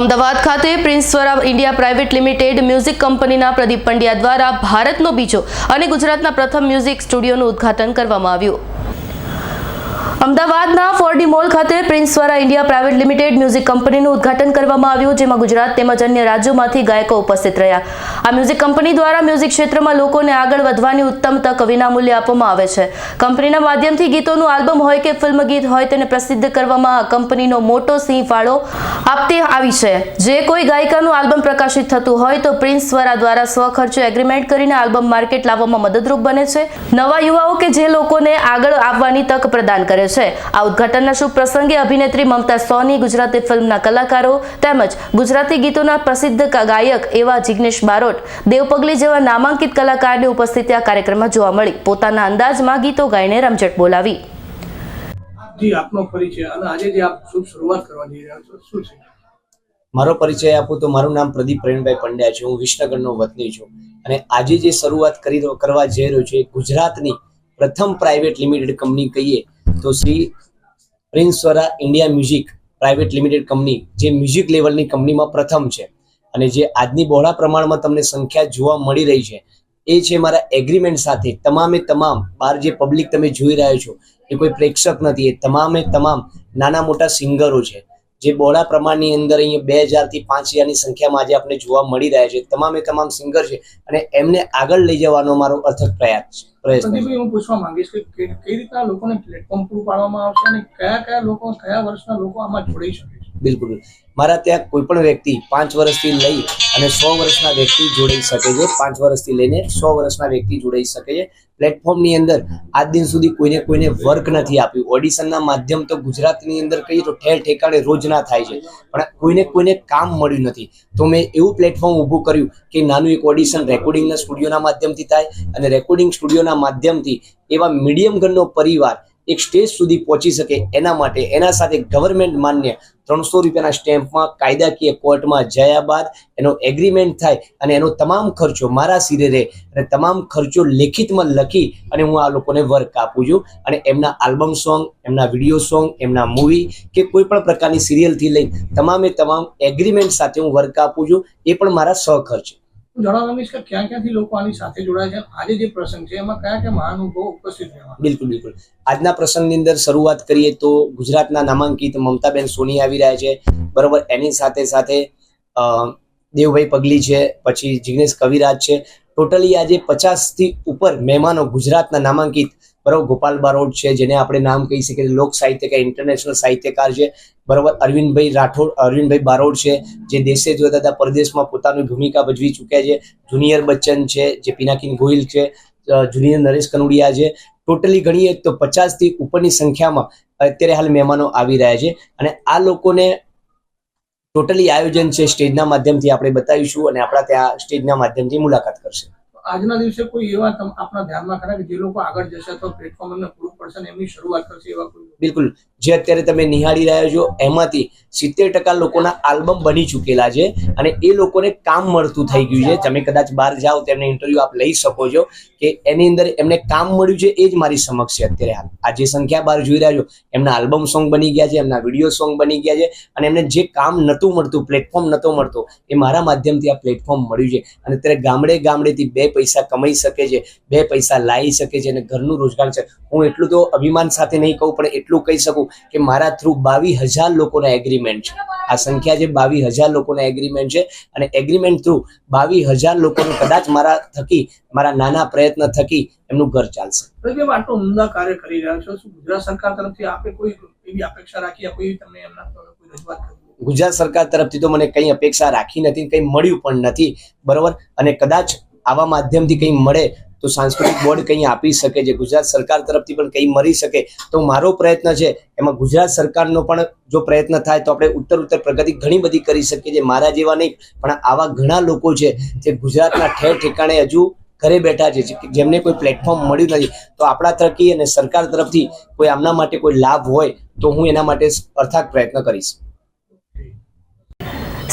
અમદાવાદ ખાતે Prince Swara India private limited music કંપનીના પ્રદીપ પંડ્યા દ્વારા ભારતનો બીજો અને ગુજરાતના પ્રથમ મ્યુઝિક સ્ટુડિયોનું ઉદ્ઘાટન કરવામાં આવ્યું. અમદાવાદના ફોરડી મોલ ખાતે Prince Swara India private limited music કંપનીનું ઉદ્ઘાટન કરવામાં આવ્યું, જેમાં ગુજરાત તેમજ અન્ય રાજ્યોમાંથી ગાયકો ઉપસ્થિત રહ્યા. આ મ્યુઝિક કંપની દ્વારા મ્યુઝિક ક્ષેત્રમાં લોકોને આગળ વધવાની ઉત્તમ તક વિનામૂલ્યે આપવામાં આવે છે. કંપનીના માધ્યમથી ગીતોનું આલ્બમ હોય કે ફિલ્મ ગીત હોય તેને પ્રસિદ્ધ કરવામાં આ કંપનીનો મોટો સિંહ ફાળો આપતી આવી છે. જે કોઈ ગાયિકાનું આલ્બમ પ્રકાશિત થતું હોય તો પ્રિન્સ સ્વરા દ્વારા સ્વખર્ચે એગ્રીમેન્ટ કરીને આલ્બમ માર્કેટ લાવવામાં મદદરૂપ બને છે. નવા યુવાઓ કે જે લોકોને આગળ આવવાની તક પ્રદાન કરે છે આ ઉદ્ઘાટનના શુભ પ્રસંગે અભિનેત્રી મમતા સોની ગુજરાતી ફિલ્મના કલાકારો તેમજ ગુજરાતી ગીતોના પ્રસિદ્ધ ગાયક એવા જિગ્નેશ બારોટ દેવપગલી જેવા નામાંકિત કલાકારની ઉપસ્થિતિ આ કાર્યક્રમમાં જોવા મળી. પોતાના અંદાજમાં ગીતો ગાઈને રમઝટ બોલાવી. જી આપનો પરિચય અને આજે જે આપ શુભ શરૂઆત કરવા જઈ રહ્યા છો શું છે? મારો પરિચય આપું તો મારું નામ પ્રદીપ પ્રેમભાઈ પંડ્યા છે. હું વિસનગરનો વતની છું. અને આજે જે શરૂઆત કરી કરવા જઈ રહ્યો છે ગુજરાતની પ્રથમ પ્રાઇવેટ લિમિટેડ કંપની કહીએ તો Shri Prince Swara India music, private limited company, જે મ્યુઝિક લેવલની કંપનીમાં પ્રથમ છે. અને જે આજની બહોળા પ્રમાણમાં તમને સંખ્યા જોવા મળી રહી છે, એ છે મારા એગ્રીમેન્ટ સાથે તમામે તમામ બહાર જે પબ્લિક તમે જોઈ રહ્યા છો, એ કોઈ પ્રેક્ષક નથી, એ તમામે તમામ નાના મોટા સિંગરો છે. જે બોડા પ્રમાણની અંદર અહીંયા બે હજારથી પાંચ હજારની સંખ્યામાં આજે આપણે જોવા મળી રહ્યા છે. તમામે તમામ સિંગર છે અને એમને આગળ લઈ જવાનો મારો અથક પ્રયાસ છે પ્રયત્ન હું પૂછવા માંગીશ કે કે- કઈ રીતના લોકોને પ્લેટફોર્મ પૂરું પાડવામાં આવશે અને કયા કયા લોકો કયા વર્ષના લોકો આમાં જોડાઈ શકે? બિલકુલ. મારા ત્યાં કોઈ પણ વ્યક્તિ પાંચ વર્ષથી લઈ અને સો વર્ષના વ્યક્તિ જોડાઈ શકે છે. પાંચ વર્ષથી લઈને સો વર્ષના વ્યક્તિ જોડાઈ શકે છે. પ્લેટફોર્મની અંદર આજ દિન સુધી કોઈને કોઈને વર્ક નથી આપ્યું. ઓડિશનના માધ્યમ તો ગુજરાતની અંદર કહીએ તો ઠેર ઠેકાણે રોજના થાય છે. પણ કોઈને કોઈને કામ મળ્યું નથી. તો મેં એવું પ્લેટફોર્મ ઊભું કર્યું કે નાનું એક ઓડિશન રેકોર્ડિંગના સ્ટુડિયોના માધ્યમથી થાય અને રેકોર્ડિંગ સ્ટુડિયોના માધ્યમથી એવા મીડિયમ ઘરનો પરિવાર એક સ્ટેજ સુધી પહોંચી શકે એના માટે. એના સાથે ગવર્મેન્ટ માન્ય ત્રણસો રૂપિયાના સ્ટેમ્પમાં કાયદાકીય કોર્ટમાં જયા બાદ એનો એગ્રીમેન્ટ થાય અને એનો તમામ ખર્ચો મારા સિરે રહે અને તમામ ખર્ચો લેખિતમાં લખી અને હું આ લોકોને વર્ક આપું છું. અને એમના આલ્બમ સોંગ એમના વીડિયો સોંગ એમના મૂવી કે કોઈ પણ પ્રકારની સિરિયલથી લઈ તમામે તમામ એગ્રીમેન્ટ સાથે હું વર્ક આપું છું. એ પણ મારા સહખર્ચ હું જાણવા માંગીશ કે ક્યાં ક્યાંથી લોકો આની સાથે જોડાય છે? આજે જે પ્રસંગ છે, એમાં કયા કયા મહાનુભાવો ઉપસ્થિત રહેવા બિલકુલ બિલકુલ. આજના પ્રસંગની અંદર શરૂઆત કરીએ તો ગુજરાતના નામાંકિત મમતાબેન સોની આવી રહ્યા છે. બરોબર, એની સાથે સાથે દેવભાઈ પગલી છે, પછી જિગ્નેશ કવિરાજ છે. ટોટલી આજે પચાસથી ઉપર મહેમાનો ગુજરાતના નામાંકિત બરોબર? ગોપાલ બારોટ છે, જેને આપણે નામ કહી શકીએ લોક સાહિત્યકાર ઇન્ટરનેશનલ સાહિત્યકાર છે. બરોબર? અરવિંદભાઈ રાઠોડ, અરવિંદભાઈ બારોટ છે, જે દેશે જોતા હતા, પરદેશમાં પોતાની ભૂમિકા ભજવી ચૂક્યા છે. જુનિયર બચ્ચન છે, જે પિનાકિન ગોહિલ છે જુનિયર નરેશ કનુડિયા છે. ટોટલી ગણીએ તો પચાસથી ઉપરની સંખ્યામાં અત્યારે હાલ મહેમાનો આવી રહ્યા છે. અને આ લોકોને ટોટલી આયોજન છે સ્ટેજના માધ્યમથી આપણે બતાવીશું અને આપણા ત્યાં સ્ટેજના માધ્યમથી મુલાકાત કરશે. આજના દિવસે કોઈ એવા આપણા ધ્યાનમાં ખરા કે જે લોકો આગળ જશે તો પ્લેટફોર્મ એમને પૂરું પડશે એમની શરૂઆત કરશે એવા કોઈ બિલકુલ. જે અત્યારે તમે નિહાળી રહ્યા છો, એમાંથી સિત્તેર ટકા લોકોના આલ્બમ બની ચૂકેલા છે અને એ લોકોને કામ મળતું થઈ ગયું છે. તમે કદાચ બહાર જાઓ, તેમને ઇન્ટરવ્યુ આપ લઈ શકો છો કે એની અંદર એમને કામ મળ્યું છે, એ જ મારી સમક્ષ છે અત્યારે હાલ. આ જે સંખ્યા બહાર જોઈ રહ્યા છો, એમના આલ્બમ સોંગ બની ગયા છે, એમના વીડિયો સોંગ બની ગયા છે અને એમને જે કામ નહોતું મળતું પ્લેટફોર્મ નહોતો મળતો, એ મારા માધ્યમથી આ પ્લેટફોર્મ મળ્યું છે. અને અત્યારે ગામડે ગામડેથી બે પૈસા કમાઈ શકે છે, બે પૈસા લાવી શકે છે અને ઘરનું રોજગાર છે. હું એટલું તો અભિમાન સાથે નહીં કહું પણ એટલું કહી શકું કે મારા થ્રુ બાવીસ હજાર લોકોના એગ્રીમેન્ટ છે. આ સંખ્યા છે બાવીસ હજાર લોકોના એગ્રીમેન્ટ છે અને એગ્રીમેન્ટ થ્રુ બાવીસ હજાર લોકોનું કદાચ મારા થકી મારા નાના પ્રયત્ન થકી એમનું ઘર ચાલશે. આટલો ઉમદા કાર્ય કરી રહ્યા છો શું ગુજરાત સરકાર તરફથી આપે કોઈ એવી અપેક્ષા રાખી કોઈ તમને એમના કોઈ રજૂઆત કરી ગુજરાત સરકાર તરફથી તો મને કંઈ અપેક્ષા રાખી નથી કંઈ મળ્યું પણ નથી બરોબર? અને કદાચ આવા માધ્યમથી કંઈ મળે તો સાંસ્કૃતિક બોર્ડ કંઈ આપી શકે છે? ગુજરાત સરકાર તરફથી પણ કંઈ મળી શકે? તો મારો પ્રયત્ન છે, એમાં ગુજરાત સરકારનો પણ જો પ્રયત્ન થાય તો આપણે ઉત્તર ઉત્તર પ્રગતિ ઘણી બધી કરી શકીએ છીએ. મારા જેવા નહીં, પણ આવા ઘણા લોકો છે જે ગુજરાતના ઠેર ઠેકાણે હજુ ઘરે બેઠા છે જેમને કોઈ પ્લેટફોર્મ મળ્યું નથી. તો આપણા તરફથી અને સરકાર તરફથી કોઈ આમના માટે કોઈ લાભ હોય તો હું એના માટે અર્થાત પ્રયત્ન કરીશ.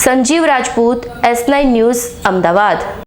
Sanjeev Rajput, S nine news, Ahmedabad.